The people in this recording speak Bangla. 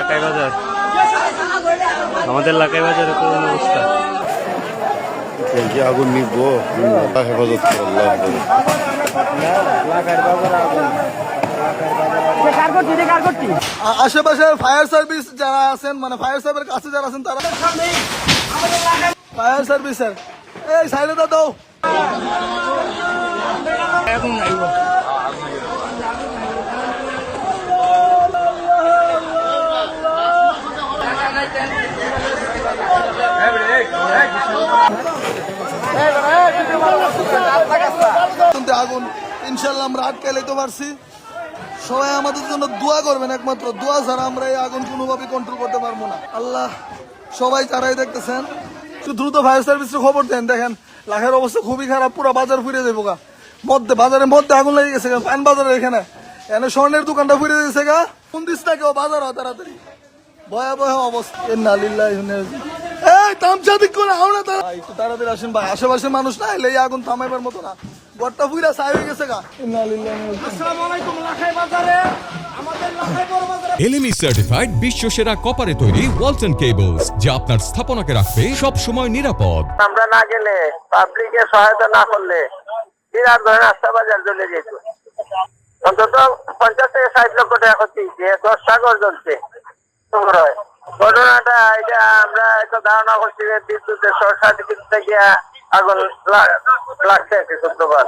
লাকাই বাজার। আমাদের লাকাই বাজারের কোন অবস্থা। এই যে আগুন নিবো হেফাজত আশেপাশের ফায়ার সার্ভিস যারা আছেন মানে ফায়ার সার্ভিসের কাছে যারা আছেন তারা ফায়ার সার্ভিসের। এই সাইডে দাও। কিন্তু আগুন। ইনশাল্লাহ আমরা আটকে লেতে পারছি। সবাই আমাদের জন্য দোয়া করবেন একমাত্র। দোয়া ছাড়া আমরা এই আগুন কোনোভাবে কন্ট্রোল করতে পারব না। আল্লাহ সবাই যারাই দেখতেছেন। একটু দ্রুত ফায়ার সার্ভিসের খবর দেন। দেখেন, লাখের অবস্থা খুবই খারাপ, পুরো বাজার ফিরে যাব গা। মধ্যে, বাজারের মধ্যে আগুন লেগে গেছে পান বাজারের এখানে। এখানে স্বর্ণের দোকানটা ফিরে গেছে গা। থাকে ও বাজার হয় তাড়াতাড়ি? ভয়াবহ অবস্থা। এই না তাড়াতাড়ি আসেন ভাই। আশেপাশের মানুষ না এলে আগুন থামাইবার মতো না। ছাই হয়ে গেছে গা। ইন্না ইলাইহি এলএমই সার্টিফাইড বিশ্ব সেরা কপারে তৈরি ওয়ালটন কেবলস যা আপনার স্থাপনাকে রাখবে সব সময় নিরাপদ। আমরা না গেলে পাবলিকের সহায়তা না করলে বিরাট ধরনের রাস্তা বাজার চলে যেত। অন্তত পঞ্চাশ থেকে ষাট লক্ষ টাকা ক্ষতি যে দশ সাগর জ্বলছে। ঘটনাটা এটা আমরা একটা ধারণা করছি যে বিদ্যুতের শর্ট সার্কিট থেকে আগুন লাগ- লাগছে আর কি শুক্রবার